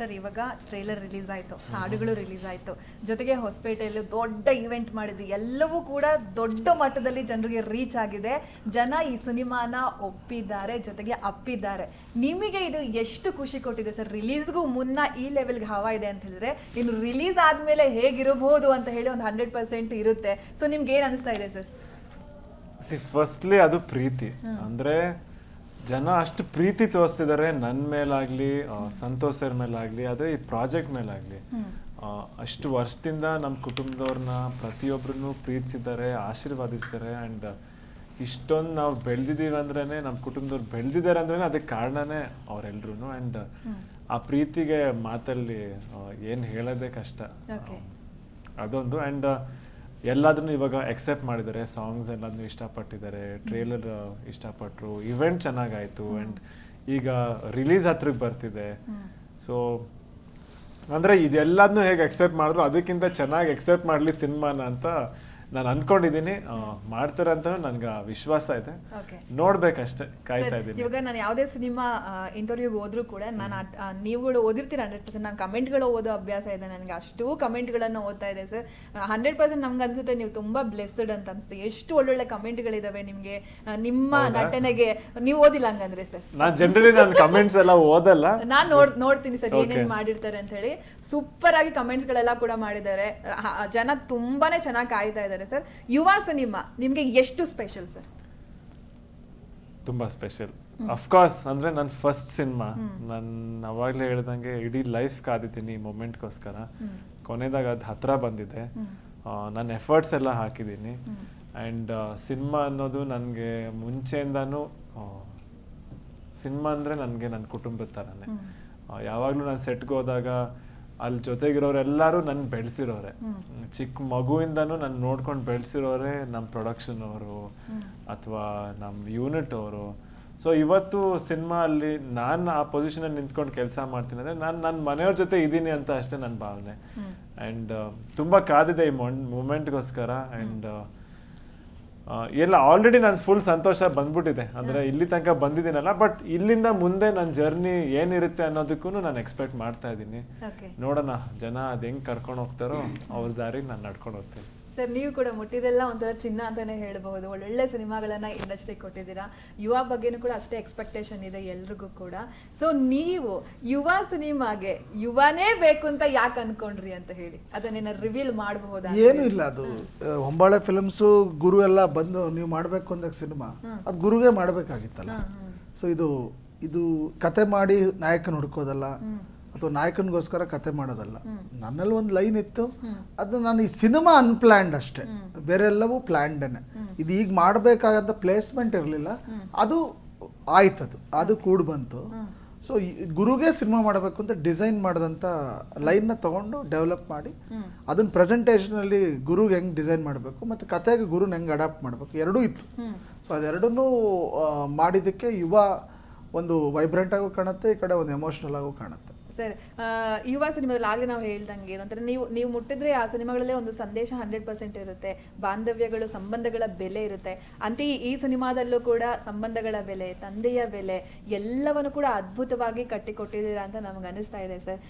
Sir ಇವಾಗ trailer release ಆಯ್ತು ಹಾಡುಗಳು ರಿಲೀಸ್ ಆಯ್ತು. ಜೊತೆಗೆ ಹೊಸಪೇಟೆಯಲ್ಲಿ ದೊಡ್ಡ ಇವೆಂಟ್ ಮಾಡಿದ್ರು. ಎಲ್ಲವೂ ಕೂಡ ದೊಡ್ಡ ಮಟ್ಟದಲ್ಲಿ ಜನರಿಗೆ ರೀಚ್ ಆಗಿದೆ. ಜನ ಈ ಸಿನಿಮಾನ ಒಪ್ಪಿದ್ದಾರೆ ಜೊತೆಗೆ ಅಪ್ಪಿದ್ದಾರೆ. ನಿಮಗೆ ಇದು ಎಷ್ಟು ಖುಷಿ ಕೊಟ್ಟಿದೆ ಸರ್? ರಿಲೀಸ್ಗೂ ಮುನ್ನ ಈ ಲೆವೆಲ್ಗೆ ಹವಾ ಇದೆ ಅಂತ ಹೇಳಿದ್ರೆ ಇನ್ನು ರಿಲೀಸ್ ಆದ್ಮೇಲೆ ಹೇಗಿರಬಹುದು ಅಂತ ಹೇಳಿ ಒಂದು ಹಂಡ್ರೆಡ್ ಪರ್ಸೆಂಟ್ ಇರುತ್ತೆ. ಸೊ ನಿಮ್ಗೆ ಏನು ಅನಿಸ್ತಾ ಇದೆ ಸರ್? ಸಿ ಫಸ್ಟ್ಲಿ ಅದು ಪ್ರೀತಿ. ಅಂದ್ರೆ ಜನ ಅಷ್ಟು ಪ್ರೀತಿ ತೋರಿಸ್ತಿದ್ದಾರೆ ನನ್ನ ಮೇಲಾಗ್ಲಿ ಸಂತೋಷರ ಸಂತೋಷ್ ಸರ್ ಮೇಲಾಗ್ಲಿ ಅದೇ ಈ ಪ್ರಾಜೆಕ್ಟ್ ಮೇಲಾಗ್ಲಿ. ಅಷ್ಟು ವರ್ಷದಿಂದ ನಮ್ಮ ಕುಟುಂಬದವ್ರನ್ನ ಪ್ರತಿಯೊಬ್ಬರನ್ನು ಪ್ರೀತಿಸಿದ್ದಾರೆ ಆಶೀರ್ವಾದಿಸಿದ್ದಾರೆ ಆ್ಯಂಡ್ ಇಷ್ಟೊಂದು ನಾವು ಬೆಳೆದಿದ್ದೀವಿ ಅಂದ್ರೇನೆ ನಮ್ಮ ಕುಟುಂಬದವ್ರು ಬೆಳೆದಿದ್ದಾರೆ ಅಂದ್ರೆ ಅದಕ್ಕೆ ಕಾರಣನೇ ಅವರೆಲ್ಲರೂ ಆ್ಯಂಡ್ ಆ ಪ್ರೀತಿಗೆ ಮಾತಲ್ಲಿ ಏನು ಹೇಳೋದೇ ಕಷ್ಟ. ಅದೊಂದು. ಆ್ಯಂಡ್ ಎಲ್ಲದನ್ನು ಇವಾಗ ಎಕ್ಸೆಪ್ಟ್ ಮಾಡಿದ್ದಾರೆ ಸಾಂಗ್ಸ್ ಎಲ್ಲದನ್ನು ಇಷ್ಟಪಟ್ಟಿದ್ದಾರೆ ಟ್ರೇಲರ್ ಇಷ್ಟಪಟ್ಟರು ಇವೆಂಟ್ ಚೆನ್ನಾಗಾಯ್ತು ಆ್ಯಂಡ್ ಈಗ ರಿಲೀಸ್ ಹತ್ರಕ್ಕೆ ಬರ್ತಿದೆ. ಸೊ ಅಂದರೆ ಇದೆಲ್ಲದನ್ನೂ ಹೇಗೆ ಎಕ್ಸೆಪ್ಟ್ ಮಾಡಿದ್ರು ಅದಕ್ಕಿಂತ ಚೆನ್ನಾಗಿ ಎಕ್ಸೆಪ್ಟ್ ಮಾಡಲಿ ಸಿನಿಮಾನ ಅಂತ ನಾನು ಅಂದ್ಕೊಂಡಿದ್ದೀನಿ ಆ, ಮಾಡ್ತಾರೆ ಅಂತ ನನ್ಗೆ ವಿಶ್ವಾಸ ಇದೆ. ಓಕೆ ನೋಡ್ಬೇಕಷ್ಟೇ ಕಾಯ್ತಾ ಇದ್ದೀನಿ. ಇವಾಗ ನಾನು ಯಾವುದೇ ಸಿನಿಮಾ ಇಂಟರ್ವ್ಯೂಗೆ ಹೋದ್ರೂ ಕೂಡ ನಾನು ನೀವುಗಳು ಓದಿರ್ತೀರ ಹಂಡ್ರೆಡ್ ಪರ್ಸೆಂಟ್ ನಾನು ಕಮೆಂಟ್ಗಳು ಓದೋ ಅಭ್ಯಾಸ ಇದೆ ನನಗೆ ಅಷ್ಟು ಕಮೆಂಟ್ಗಳನ್ನು ಓದ್ತಾ ಇದೆ ಸರ್. ಹಂಡ್ರೆಡ್ ಪರ್ಸೆಂಟ್ ನಮ್ಗೆ ಅನ್ಸುತ್ತೆ ನೀವು ತುಂಬಾ ಬ್ಲೆಸ್ಡ್ ಅಂತ ಅನ್ಸುತ್ತೆ. ಎಷ್ಟು ಒಳ್ಳೊಳ್ಳೆ ಕಮೆಂಟ್ಗಳಿದಾವೆ ನಿಮಗೆ. ನಿಮ್ಮ ನಟನೆಗೆ ನೀವು ಓದಿಲ್ಲ ಹಂಗಂದ್ರೆ ಸರ್. ನಾನು ಜನರಲಿ ನಾನು ಕಮೆಂಟ್ಸ್ ಎಲ್ಲ ಓದಲ್ಲ. ನಾನ್ ನೋಡ್ ನೋಡ್ತೀನಿ ಸರ್ ಏನೇನ್ ಮಾಡಿರ್ತಾರೆ ಅಂತ ಹೇಳಿ. ಸೂಪರ್ ಆಗಿ ಕಮೆಂಟ್ಸ್ಗಳೆಲ್ಲ ಕೂಡ ಮಾಡಿದ್ದಾರೆ. ಜನ ತುಂಬಾನೇ ಚೆನ್ನಾಗಿ ಕಾಯ್ತಾ ಇದ್ದಾರೆ. ಸರ್. ಯುವ ಸಿನಿಮಾ ನಿಮಗೆ ಎಷ್ಟು ಸ್ಪೆಷಲ್ ಸರ್? ತುಂಬಾ ಸ್ಪೆಷಲ್ ಅಫ್ಕೋರ್ಸ್ ಅಂದ್ರೆ ನನ್ನ ಫಸ್ಟ್ ಸಿನಿಮಾ. ನಾನು ಅವಾಗಲೇ ಹೇಳ್ದಂಗೆ ಇಡೀ ಲೈಫ್ ಕಾದಿದ್ದೀನಿ ಈ ಮೊಮೆಂಟ್ಗೋಸ್ಕರ ಕೊನೆದಾಗ ಅದು ಹತ್ರ ಬಂದಿದೆ. ನನ್ನ ಎಫರ್ಟ್ಸ್ ಎಲ್ಲ ಹಾಕಿದ್ದೀನಿ. ಆ್ಯಂಡ್ ಸಿನಿಮಾ ಅನ್ನೋದು ನನಗೆ ಮುಂಚೆಯಿಂದನೂ ಸಿನಿಮಾ ಅಂದರೆ ನನಗೆ ನನ್ನ ಕುಟುಂಬದ ಥರನೇ ಯಾವಾಗಲೂ ನಾನು ಸೆಟ್ಗೆ ಹೋದಾಗ ಅಲ್ಲಿ ಜೊತೆಗಿರೋರೆಲ್ಲರೂ ನನ್ನ ಬೆಳೆಸಿರೋರೆ. ಚಿಕ್ಕ ಮಗುವಿಂದನೂ ನನ್ನ ನೋಡ್ಕೊಂಡು ಬೆಳೆಸಿರೋರೆ ನಮ್ಮ ಪ್ರೊಡಕ್ಷನ್ ಅವರು ಅಥವಾ ನಮ್ಮ ಯೂನಿಟ್ ಅವರು. ಸೊ ಇವತ್ತು ಸಿನಿಮಾ ಅಲ್ಲಿ ನಾನು ಆ ಪೊಸಿಷನಲ್ಲಿ ನಿಂತ್ಕೊಂಡು ಕೆಲಸ ಮಾಡ್ತೀನಿ ಅಂದರೆ ನಾನು ನನ್ನ ಮನೆಯವ್ರ ಜೊತೆ ಇದ್ದೀನಿ ಅಂತ ಅಷ್ಟೇ ನನ್ನ ಭಾವನೆ. ಆ್ಯಂಡ್ ತುಂಬ ಕಾದಿದೆ ಈ ಮೂಮೆಂಟ್ಗೋಸ್ಕರ ಆ್ಯಂಡ್ ಎಲ್ಲ ಆಲ್ರೆಡಿ ನಾನು ಫುಲ್ ಸಂತೋಷ ಬಂದ್ಬಿಟ್ಟಿದೆ. ಅಂದ್ರೆ ಇಲ್ಲಿ ತನಕ ಬಂದಿದ್ದೀನಲ್ಲ ಬಟ್ ಇಲ್ಲಿಂದ ಮುಂದೆ ನನ್ನ ಜರ್ನಿ ಏನಿರುತ್ತೆ ಅನ್ನೋದಕ್ಕೂ ನಾನು ಎಕ್ಸ್ಪೆಕ್ಟ್ ಮಾಡ್ತಾ ಇದ್ದೀನಿ. ನೋಡೋಣ ಜನ ಅದು ಹೆಂಗೆ ಕರ್ಕೊಂಡು ಹೋಗ್ತಾರೋ ಅವ್ರ ದಾರಿಗೆ ನಾನು ನಡ್ಕೊಂಡು ಹೋಗ್ತೀನಿ. ಸರ್ ನೀವು ಕೂಡ ಮುಟ್ಟಿದೆಲ್ಲ ಒಂಥರ ಚಿನ್ನ ಅಂತಾನೆ ಹೇಳಬಹುದು. ಒಳ್ಳೊಳ್ಳೆ ಸಿನಿಮಾಗಳನ್ನ ಇಂಡಸ್ಟ್ರಿ ಕೊಟ್ಟಿದ್ದೀರಾ. ಯುವ ಬಗ್ಗೆನೂ ಕೂಡ ಅಷ್ಟೇ ಎಕ್ಸ್ಪೆಕ್ಟೇಷನ್ ಇದೆ ಎಲ್ರಿಗೂ ಕೂಡ. ಸೊ ನೀವು ಯುವ ಸಿನಿಮಾಗೆ ಯುವನೇ ಬೇಕು ಅಂತ ಯಾಕೆ ಅನ್ಕೊಂಡ್ರಿ ಅಂತ ಹೇಳಿ. ಅದನ್ನ ರಿವೀಲ್ ಮಾಡಬಹುದು? ಏನು ಇಲ್ಲ ಅದು ಹೊಂಬಾಳೆ ಫಿಲಮ್ಸು ಗುರು ಎಲ್ಲ ಬಂದು ನೀವು ಮಾಡಬೇಕು ಅಂದಾಗ ಸಿನಿಮಾ ಅದು ಗುರುಗೆ ಮಾಡಬೇಕಾಗಿತ್ತಲ್ಲ. ಸೊ ಇದು ಇದು ಕತೆ ಮಾಡಿ ನಾಯಕನ ಹುಡ್ಕೋದಲ್ಲ. ಅಥವಾ ನಾಯಕನಿಗೋಸ್ಕರ ಕತೆ ಮಾಡೋದಲ್ಲ. ನನ್ನಲ್ಲಿ ಒಂದು ಲೈನ್ ಇತ್ತು. ಅದು ನಾನು ಈ ಸಿನಿಮಾ ಅನ್ಪ್ಲ್ಯಾಂಡ್ ಅಷ್ಟೇ. ಬೇರೆಲ್ಲವೂ ಎಲ್ಲವೂ ಪ್ಲ್ಯಾಂಡೇನೆ ಇದು ಈಗ ಮಾಡಬೇಕಾದಂಥ ಪ್ಲೇಸ್ಮೆಂಟ್ ಇರಲಿಲ್ಲ. ಅದು ಆಯ್ತದು. ಅದು ಕೂಡ ಬಂತು. ಸೊ ಗುರುಗೆ ಸಿನಿಮಾ ಮಾಡಬೇಕು ಅಂತ ಡಿಸೈನ್ ಮಾಡಿದಂಥ ಲೈನ್ನ ತಗೊಂಡು ಡೆವಲಪ್ ಮಾಡಿ ಅದನ್ನ ಪ್ರೆಸೆಂಟೇಷನಲ್ಲಿ ಗುರುಗೆ ಹೆಂಗೆ ಡಿಸೈನ್ ಮಾಡಬೇಕು ಮತ್ತು ಕತೆಗೆ ಗುರುನ ಹೆಂಗೆ ಅಡಾಪ್ಟ್ ಮಾಡಬೇಕು ಎರಡೂ ಇತ್ತು. ಸೊ ಅದೆರಡನ್ನೂ ಮಾಡಿದ್ದಕ್ಕೆ ಯುವ ಒಂದು ವೈಬ್ರೆಂಟಾಗೂ ಕಾಣುತ್ತೆ ಈ ಕಡೆ ಒಂದು ಎಮೋಷ್ನಲ್ ಆಗೂ ಕಾಣುತ್ತೆ. ಸರ್ ಯುವ ಸಿನಿಮಾದಲ್ಲಿ ಆಗಲೇ ನಾವು ಹೇಳ್ದಂಗೆ ಏನಂತಾರೆ ನೀವು ನೀವು ಮುಟ್ಟಿದ್ರೆ ಆ ಸಿನಿಮಾಗಳಲ್ಲೇ ಒಂದು ಸಂದೇಶ ಹಂಡ್ರೆಡ್ ಪರ್ಸೆಂಟ್ ಇರುತ್ತೆ. ಬಾಂಧವ್ಯಗಳು, ಸಂಬಂಧಗಳ ಬೆಲೆ ಇರುತ್ತೆ. ಅಂತ ಈ ಸಿನಿಮಾದಲ್ಲೂ ಕೂಡ ಸಂಬಂಧಗಳ ಬೆಲೆ, ತಂದೆಯ ಬೆಲೆ ಎಲ್ಲವನ್ನು ಕೂಡ ಅದ್ಭುತವಾಗಿ ಕಟ್ಟಿಕೊಟ್ಟಿದ್ದೀರಾ ಅಂತ ನಮ್ಗೆ ಅನಿಸ್ತಾ ಇದೆ ಸರ್.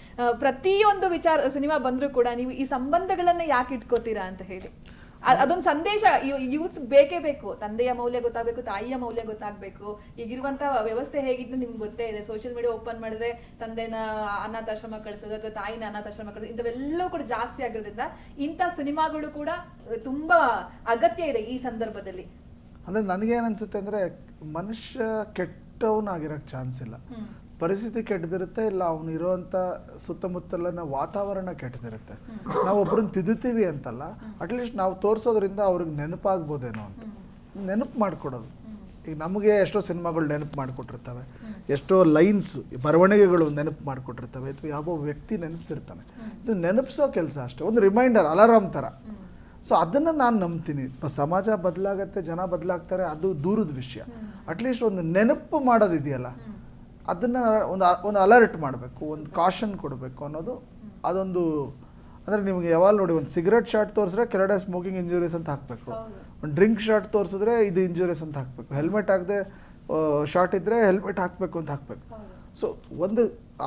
ಪ್ರತಿಯೊಂದು ವಿಚಾರ, ಸಿನಿಮಾ ಬಂದರೂ ಕೂಡ ನೀವು ಈ ಸಂಬಂಧಗಳನ್ನ ಯಾಕೆ ಇಟ್ಕೋತೀರಾ ಅಂತ ಹೇಳಿ. ಅದೊಂದು ಸಂದೇಶ. ಯೂತ್ಸ್ ಬೇಕೇ ಬೇಕು. ತಂದೆಯ ಮೌಲ್ಯ ಗೊತ್ತಾಗಬೇಕು ತಾಯಿಯ ಮೌಲ್ಯ ಗೊತ್ತಾಗಬೇಕು. ಈಗಿರುವಂತ ವ್ಯವಸ್ಥೆ ಹೇಗಿದ್ದು ನಿಮ್ಗೆ ಗೊತ್ತೇ ಇದೆ. ಸೋಷಿಯಲ್ ಮೀಡಿಯಾ ಓಪನ್ ಮಾಡಿದ್ರೆ ತಂದೆನ ಅನಾಥಾಶ್ರಮ ಕಳಿಸೋದು ಅಥವಾ ತಾಯಿನ ಅನಾಥಾಶ್ರಮ ಕಳಿಸೋದು ಇಂಥವೆಲ್ಲವೂ ಕೂಡ ಜಾಸ್ತಿ ಆಗಿರೋದ್ರಿಂದ ಇಂಥ ಸಿನಿಮಾಗಳು ಕೂಡ ತುಂಬಾ ಅಗತ್ಯ ಇದೆ ಈ ಸಂದರ್ಭದಲ್ಲಿ. ಅಂದ್ರೆ ನನಗೇನು ಅನ್ಸುತ್ತೆ ಅಂದ್ರೆ ಮನುಷ್ಯ ಕೆಟ್ಟವನಾಗಿರೋಕ್ಕೆ ಚಾನ್ಸ್ ಇಲ್ಲ. ಪರಿಸ್ಥಿತಿ ಕೆಟ್ಟದಿರುತ್ತೆ, ಇಲ್ಲ ಅವನು ಇರೋವಂಥ ಸುತ್ತಮುತ್ತಲಿನ ವಾತಾವರಣ ಕೆಟ್ಟದಿರುತ್ತೆ. ನಾವು ಒಬ್ಬರನ್ನ ತಿದ್ದುತ್ತೀವಿ ಅಂತಲ್ಲ ಅಟ್ಲೀಸ್ಟ್ ನಾವು ತೋರಿಸೋದ್ರಿಂದ ಅವ್ರಿಗೆ ನೆನಪಾಗ್ಬೋದೇನೋ ಅಂತ. ನೆನಪು ಮಾಡಿಕೊಡೋದು. ಈಗ ನಮಗೆ ಎಷ್ಟೋ ಸಿನಿಮಾಗಳು ನೆನಪು ಮಾಡಿಕೊಟ್ಟಿರ್ತವೆ. ಎಷ್ಟೋ ಲೈನ್ಸ್, ಬರವಣಿಗೆಗಳು ನೆನಪು ಮಾಡಿಕೊಟ್ಟಿರ್ತವೆ. ಅಥವಾ ಯಾವ ವ್ಯಕ್ತಿ ನೆನಪಿಸಿರ್ತಾನೆ. ಇದು ನೆನಪಿಸೋ ಕೆಲಸ ಅಷ್ಟೇ. ಒಂದು ರಿಮೈಂಡರ್ ಅಲಾರಾಮ್ ಥರ. ಸೊ ಅದನ್ನು ನಾನು ನಂಬ್ತೀನಿ. ಸಮಾಜ ಬದಲಾಗತ್ತೆ, ಜನ ಬದಲಾಗ್ತಾರೆ, ಅದು ದೂರದ ವಿಷಯ. ಅಟ್ಲೀಸ್ಟ್ ಒಂದು ನೆನಪು ಮಾಡೋದಿದೆಯಲ್ಲ. ಅದನ್ನು ಒಂದು ಒಂದು ಅಲರ್ಟ್ ಮಾಡಬೇಕು ಒಂದು ಕಾಷನ್ ಕೊಡಬೇಕು ಅನ್ನೋದು ಅದೊಂದು ಅಂದರೆ ನಿಮಗೆ ಯಾವಾಗ ನೋಡಿ ಒಂದು ಸಿಗರೆಟ್ ಶಾರ್ಟ್ ತೋರಿಸಿದ್ರೆ ಕೆರಡ ಸ್ಮೋಕಿಂಗ್ ಇಂಜುರೀಸ್ ಅಂತ ಹಾಕಬೇಕು. ಒಂದು ಡ್ರಿಂಕ್ ಶಾಟ್ ತೋರಿಸಿದ್ರೆ ಇದು ಇಂಜುರೀಸ್ ಅಂತ ಹಾಕಬೇಕು. ಹೆಲ್ಮೆಟ್ ಹಾಕದೆ ಶಾರ್ಟ್ ಇದ್ದರೆ ಹೆಲ್ಮೆಟ್ ಹಾಕಬೇಕು ಅಂತ ಹಾಕಬೇಕು. ಸೊ ಒಂದು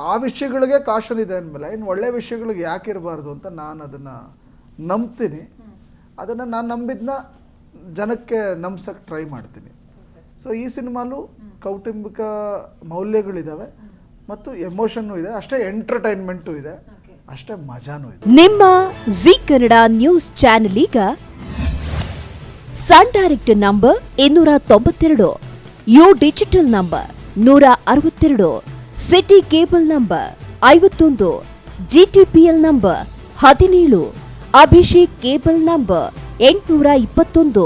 ಆ ವಿಷಯಗಳಿಗೆ ಕಾಷನ್ ಇದೆ ಅಂದಮೇಲೆ ಇನ್ನು ಒಳ್ಳೆ ವಿಷಯಗಳಿಗೆ ಯಾಕೆ ಇರಬಾರ್ದು ಅಂತ ನಾನು ಅದನ್ನು ನಂಬ್ತೀನಿ. ಅದನ್ನು ನಾನು ನಂಬಿದ್ನ ಜನಕ್ಕೆ ನಂಬ್ಸಕ್ಕೆ ಟ್ರೈ ಮಾಡ್ತೀನಿ. ಸೊ ಈ ಸಿನಿಮಾಲು ಕೌಟುಂಬಿಕ ಮೌಲ್ಯಗಳಿದ್ದಾವೆ ಮತ್ತು ಎಮೋಷನ್ನು ಇದೆ ಅಷ್ಟೇ ಎಂಟರ್ಟೈನ್ಮೆಂಟು ಇದೆ ಅಷ್ಟೇ ಮಜಾನೂ ಇದೆ. ನಿಮ್ಮ ಜಿ ಕನ್ನಡ ನ್ಯೂಸ್ ಚಾನೆಲ್ ಈಗ ಸನ್ ಡೈರೆಕ್ಟ್ ನಂಬರ್ ಇನ್ನೂರ ತೊಂಬತ್ತೆರಡು ಯು ಡಿಜಿಟಲ್ ನಂಬರ್ ನೂರ ಅರವತ್ತೆರಡು ಸಿಟಿ ಕೇಬಲ್ ನಂಬರ್ ಐವತ್ತೊಂದು ಜಿಟಿಪಿಎಲ್ ನಂಬರ್ ಹದಿನೇಳು ಅಭಿಷೇಕ್ ಕೇಬಲ್ ನಂಬರ್ ಎಂಟುನೂರ ಇಪ್ಪತ್ತೊಂದು